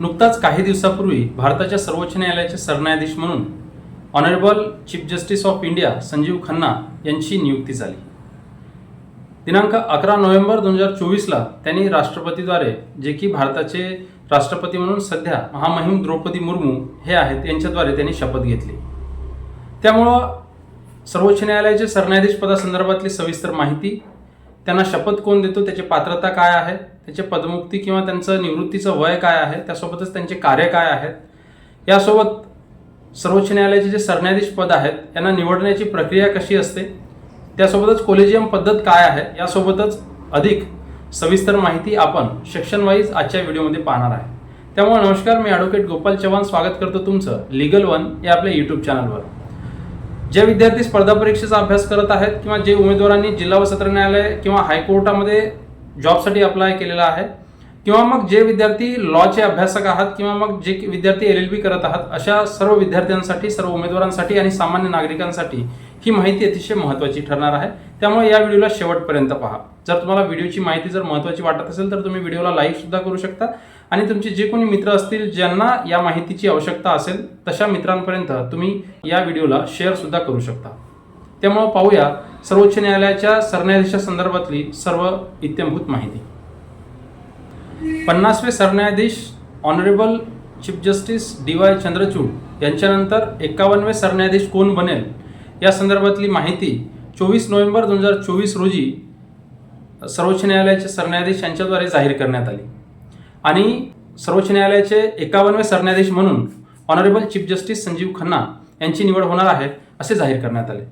नुकताच काही दिवसापूर्वी भारताच्या सर्वोच्च न्यायालयाचे सरन्यायाधीश म्हणून honourable chief justice of India Sanjiv Khanna यांची नियुक्ती झाली. दिनांक अकरा नोव्हेंबर दोन हजार चोवीसला त्यांनी राष्ट्रपतीद्वारे जे की भारताचे राष्ट्रपती म्हणून सध्या महामहिम द्रौपदी मुर्मू हे आहेत यांच्याद्वारे त्यांनी शपथ घेतली. त्यामुळं सर्वोच्च न्यायालयाचे सरन्यायाधीश पदासंदर्भातली सविस्तर माहिती त्यांना शपथ कोण देतो त्याची पात्रता काय आहे त्याचे पदमुक्ती किंवा त्यांचं निवृत्तीचं वय काय आहे त्यासोबतच त्यांचे कार्य काय आहेत यासोबत सर्वोच्च न्यायालयाचे जे सरन्यायाधीश पद आहेत यांना निवडण्याची प्रक्रिया कशी असते त्यासोबतच कोलेजियम पद्धत काय आहे यासोबतच अधिक सविस्तर माहिती आपण सेक्शन वाईज आजच्या व्हिडिओमध्ये पाहणार आहे. त्यामुळे नमस्कार मी ॲडव्होकेट गोपाल चव्हाण. स्वागत करतो तुमचं लिगल वन या आपल्या यूट्यूब चॅनलवर जे विद्यार्थी स्पर्धा परीक्षेचा अभ्यास करत आहेत किंवा जे उमेदवारांनी जिल्हा व सत्र न्यायालय किंवा हायकोर्टामध्ये जॉबसाठी अप्लाय केलेला आहे. किंवा मग जे विद्यार्थी लॉचे अभ्यासक आहात किंवा मग जे विद्यार्थी एल एल बी करत आहात अशा सर्व विद्यार्थ्यांसाठी सर्व उमेदवारांसाठी आणि सामान्य नागरिकांसाठी ही माहिती अतिशय महत्त्वाची ठरणार आहे. त्यामुळे या व्हिडिओला शेवटपर्यंत पहा. जर तुम्हाला व्हिडिओची माहिती जर महत्त्वाची वाटत असेल तर तुम्ही व्हिडिओला लाईक सुद्धा करू शकता. आणि तुमचे जे कोणी मित्र असतील ज्यांना या माहितीची आवश्यकता असेल तशा मित्रांपर्यंत तुम्ही या व्हिडिओला शेअर सुद्धा करू शकता. त्यामुळं पाहूया. सर्वोच्च न्यायालयाच्या सरन्यायाधीशासंदर्भातली सर्व इत्यंभूत माहिती. पन्नासवे सरन्यायाधीश honourable chief justice D Y Chandrachud यांच्यानंतर एकावन्नवे सरन्यायाधीश कोण बनेल या संदर्भातली माहिती चोवीस नोव्हेंबर दोन हजार चोवीस रोजी सर्वोच्च न्यायालयाचे सरन्यायाधीश यांच्याद्वारे जाहीर करण्यात आली. आणि सर्वोच्च न्यायालयाचे एकावन्नवे सरन्यायाधीश म्हणून honourable chief justice Sanjiv Khanna यांची निवड होणार आहे असे जाहीर करण्यात आले.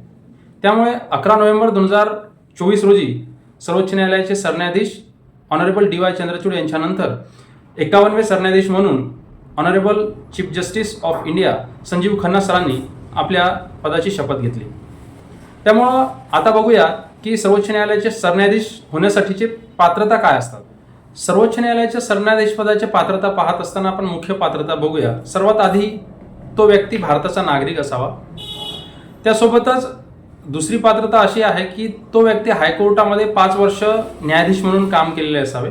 त्यामुळे अकरा नोव्हेंबर दोन हजार चोवीस रोजी सर्वोच्च न्यायालयाचे सरन्यायाधीश ऑनरेबल डी वाय चंद्रचूड यांच्यानंतर एकावन्नवे सरन्यायाधीश म्हणून honourable chief justice of India Sanjiv Khanna सरांनी आपल्या पदाची शपथ घेतली. त्यामुळं आता बघूया की सर्वोच्च न्यायालयाचे सरन्यायाधीश होण्यासाठीचे पात्रता काय असतात. सर्वोच्च न्यायालयाच्या सरन्यायाधीश पदाची पात्रता पाहत असताना आपण मुख्य पात्रता बघूया. सर्वात आधी तो व्यक्ती भारताचा नागरिक असावा. त्यासोबतच दुसरी पात्रता अशी आहे की तो व्यक्ती हायकोर्टामध्ये पाच वर्ष न्यायाधीश म्हणून काम केलेले असावे.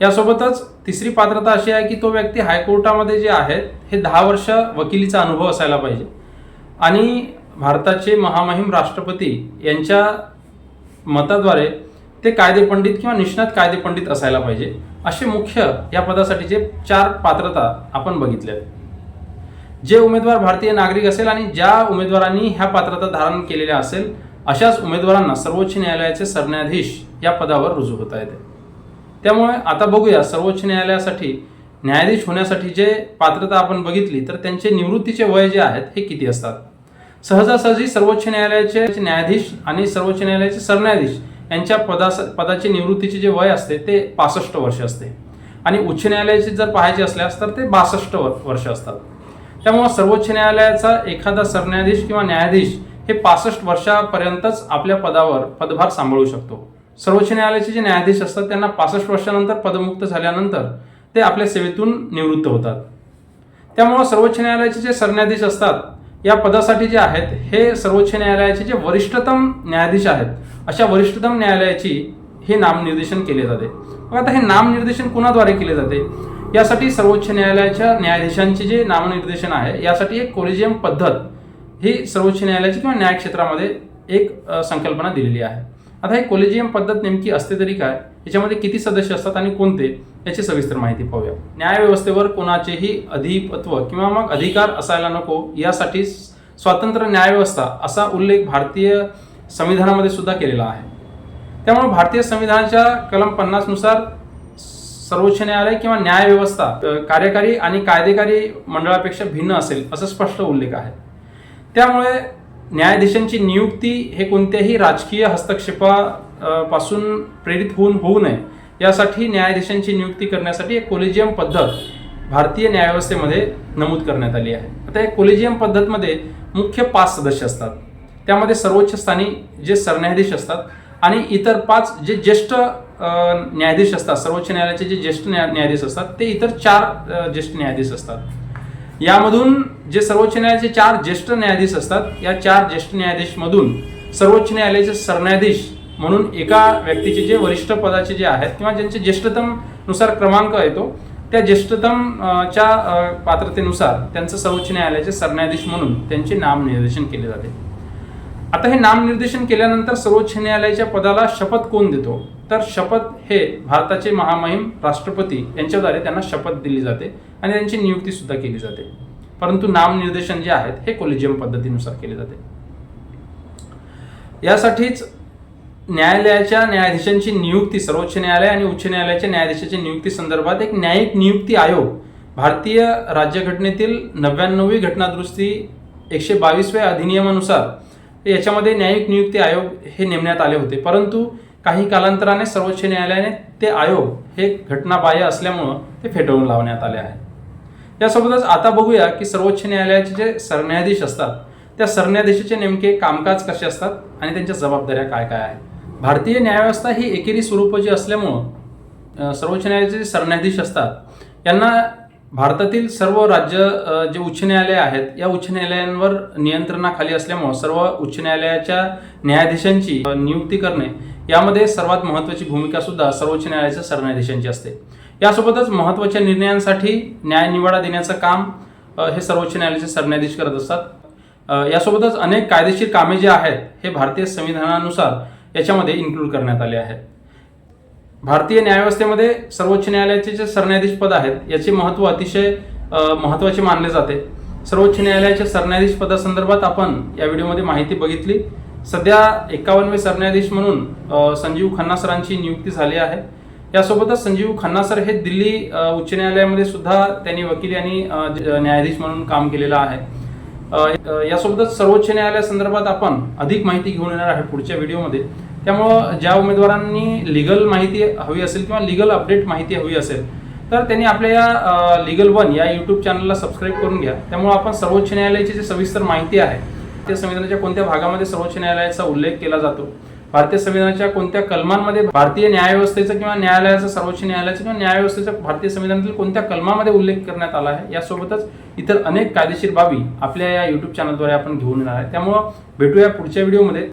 यासोबतच तिसरी पात्रता अशी आहे की तो व्यक्ती हायकोर्टामध्ये जे आहेत हे दहा वर्ष वकिलीचा अनुभव असायला पाहिजे. आणि भारताचे महामहिम राष्ट्रपती यांच्या मताद्वारे ते कायदेपंडित किंवा निष्णात कायदेपंडित असायला पाहिजे. असे मुख्य या पदासाठीचे चार पात्रता आपण बघितल्यात जे उमेदवार भारतीय नागरिक असेल आणि ज्या उमेदवारांनी ह्या पात्रता धारण केलेल्या असेल अशाच उमेदवारांना सर्वोच्च न्यायालयाचे सरन्यायाधीश या पदावर रुजू होता येते. त्यामुळे आता बघूया सर्वोच्च न्यायालयासाठी न्यायाधीश होण्यासाठी जे पात्रता आपण बघितली तर त्यांचे निवृत्तीचे वय जे आहेत हे किती असतात? सहजासहजी सर्वोच्च न्यायालयाचे न्यायाधीश आणि सर्वोच्च न्यायालयाचे सरन्यायाधीश यांच्या पदा पदाचे निवृत्तीचे जे वय असते ते पासष्ट वर्ष असते. आणि उच्च न्यायालयाचे जर पाहायचे असल्यास तर ते बासष्ट वर्ष असतात. त्यामुळे सर्वोच्च न्यायालयाचा एखादा सरन्यायाधीश किंवा न्यायाधीश हे पासष्ट वर्षापर्यंतच आपल्या पदावर पदभार सांभाळू शकतो. सर्वोच्च न्यायालयाचे जे न्यायाधीश असतात त्यांना पासष्ट वर्षानंतर पदमुक्त झाल्यानंतर ते आपल्या सेवेतून निवृत्त होतात. त्यामुळं सर्वोच्च न्यायालयाचे जे सरन्यायाधीश असतात या पदासाठी जे आहेत हे सर्वोच्च न्यायालयाचे जे वरिष्ठतम न्यायाधीश आहेत अशा वरिष्ठतम न्यायालयाची हे नामनिर्देशन केले जाते. मग आता हे नामनिर्देशन कुणाद्वारे केले जाते? यासाठी सर्वोच्च न्यायालयाच्या न्यायाधीशांचे जे नामनिर्देशन आहे यासाठी एक कोलेजियम पद्धत ही सर्वोच्च न्यायालयाची किंवा न्याय क्षेत्रामध्ये एक संकल्पना दिलेली आहे. आता ही कोलेजियम पद्धत नेमकी असते तरी काय? याच्यामध्ये किती सदस्य असतात आणि कोणते? याची सविस्तर माहिती पाहूया. न्यायव्यवस्थेवर कोणाचेही अधिपत्व किंवा मग अधिकार असायला नको यासाठी स्वतंत्र न्यायव्यवस्था असा उल्लेख भारतीय संविधानामध्ये सुद्धा केलेला आहे. त्यामुळे भारतीय संविधानाच्या कलम पन्नासनुसार सर्वोच्च न्यायालय किंवा न्यायव्यवस्था कार्यकारी आणि कायदेकारी मंडळापेक्षा भिन्न असेल असं स्पष्ट उल्लेख आहे. त्यामुळे न्यायाधीशांची नियुक्ती हे कोणत्याही राजकीय हस्तक्षेपापासून प्रेरित होऊन होऊ नये यासाठी न्यायाधीशांची नियुक्ती करण्यासाठी एक कोलेजियम पद्धत भारतीय न्यायव्यवस्थेमध्ये नमूद करण्यात आली आहे. आता या कोलेजियम पद्धतमध्ये मुख्य पाच सदस्य असतात. त्यामध्ये सर्वोच्च स्थानी जे सरन्यायाधीश असतात आणि इतर पाच जे ज्येष्ठ न्यायाधीश असतात सर्वोच्च न्यायालयाचे जे ज्येष्ठ न्यायाधीश असतात ते इतर चार ज्येष्ठ न्यायाधीश असतात. यामधून जे सर्वोच्च न्यायालयाचे चार ज्येष्ठ न्यायाधीश असतात या चार ज्येष्ठ न्यायाधीशमधून सर्वोच्च न्यायालयाचे सरन्यायाधीश म्हणून एका व्यक्तीचे जे वरिष्ठ पदाचे जे आहेत किंवा ज्यांचे ज्येष्ठतमनुसार क्रमांक येतो त्या ज्येष्ठतम च्या पात्रतेनुसार त्यांचं सर्वोच्च न्यायालयाचे सरन्यायाधीश म्हणून त्यांचे नामनिर्देशन केले जाते. आता हे नामनिर्देशन केल्यानंतर सर्वोच्च न्यायालयाच्या पदाला शपथ कोण देतो? तर शपथ हे भारताचे महामहिम राष्ट्रपती यांच्याद्वारे त्यांना शपथ दिली जाते आणि त्यांची नियुक्ती सुद्धा केली जाते. परंतु नामनिर्देशन जे आहेत हे कोलेजियम पद्धतीनुसार केले जाते. यासाठीच न्यायालयाच्या न्यायाधीशांची नियुक्ती सर्वोच्च न्यायालय आणि उच्च न्यायालयाच्या न्यायाधीशाच्या नियुक्ती संदर्भात एक न्यायिक नियुक्ती आयोग भारतीय राज्यघटनेतील नव्याण्णवी घटनादुरुस्ती एकशे बावीसव्या अधिनियमानुसार याच्यामध्ये न्यायिक नियुक्ती आयोग हे नेमण्यात आले होते. परंतु काही कालांतराने सर्वोच्च न्यायालयाने ते आयोग हे घटनाबाह्य असल्यामुळं ते फेटाळून लावण्यात आले आहे. यासोबतच आता बघूया की सर्वोच्च न्यायालयाचे जे सरन्यायाधीश असतात त्या सरन्यायाधीशाचे नेमके कामकाज कसे असतात आणि त्यांच्या जबाबदाऱ्या काय काय आहेत? भारतीय न्यायव्यवस्था ही एकेरी स्वरूपाची असल्यामुळं सर्वोच्च न्यायालयाचे जे सरन्यायाधीश असतात यांना भारतातील सर्व राज्य जे उच्च न्यायालय आहेत या उच्च न्यायालयांवर नियंत्रणाखाली असल्यामुळं सर्व उच्च न्यायालयाच्या न्यायाधीशांची नियुक्ती करणे यामध्ये सर्वात महत्त्वाची भूमिका सुद्धा सर्वोच्च न्यायालयाच्या सरन्यायाधीशांची असते. यासोबतच महत्त्वाच्या निर्णयांसाठी न्याय निवाडा देण्याचं काम हे सर्वोच्च न्यायालयाचे सरन्यायाधीश करत असतात. यासोबतच अनेक कायदेशीर कामे जे आहेत हे भारतीय संविधानानुसार याच्यामध्ये इन्क्लूड करण्यात आले आहेत. भारतीय न्यायव्यवस्थेमध्ये सर्वोच्च न्यायालयाचे जे सरन्यायाधीश पद आहेत याचे महत्त्व अतिशय महत्त्वाचे मानले जाते. सर्वोच्च न्यायालयाच्या सरन्यायाधीश पदासंदर्भात आपण या व्हिडिओमध्ये माहिती बघितली. सध्या एकावन्नवे सरन्यायाधीश म्हणून संजीव खन्ना सरांची नियुक्ती झाली आहे. यासोबतच संजीव खन्ना सर हे दिल्ली उच्च न्यायालयामध्ये सुद्धा त्यांनी वकील आणि न्यायाधीश म्हणून काम केलेलं आहे. यासोबतच सर्वोच्च न्यायालयासंदर्भात आपण अधिक माहिती घेऊन येणार आहे पुढच्या व्हिडिओमध्ये. त्यामुळं ज्या उमेदवारांनी लिगल माहिती हवी असेल किंवा लिगल अपडेट माहिती हवी असेल तर त्यांनी आपल्या या लिगल वन या यूट्यूब चॅनलला सबस्क्राईब करून घ्या. त्यामुळे आपण सर्वोच्च न्यायालयाची जी सविस्तर माहिती आहे त्या संविधानाच्या कोणत्या भागामध्ये सर्वोच्च न्यायालयाचा उल्लेख केला जातो भारतीय संविधानाच्या कोणत्या कलमांमध्ये भारतीय न्यायव्यवस्थेचं किंवा न्यायालयाचं सर्वोच्च न्यायालयाचं किंवा न्यायव्यवस्थेचा भारतीय संविधानातील कोणत्या कलमामध्ये उल्लेख करण्यात आला आहे यासोबतच इतर अनेक कायदेशीर बाबी आपल्या या यूट्यूब चॅनलद्वारे आपण घेऊन येणार आहे. त्यामुळं भेटूया पुढच्या व्हिडिओमध्ये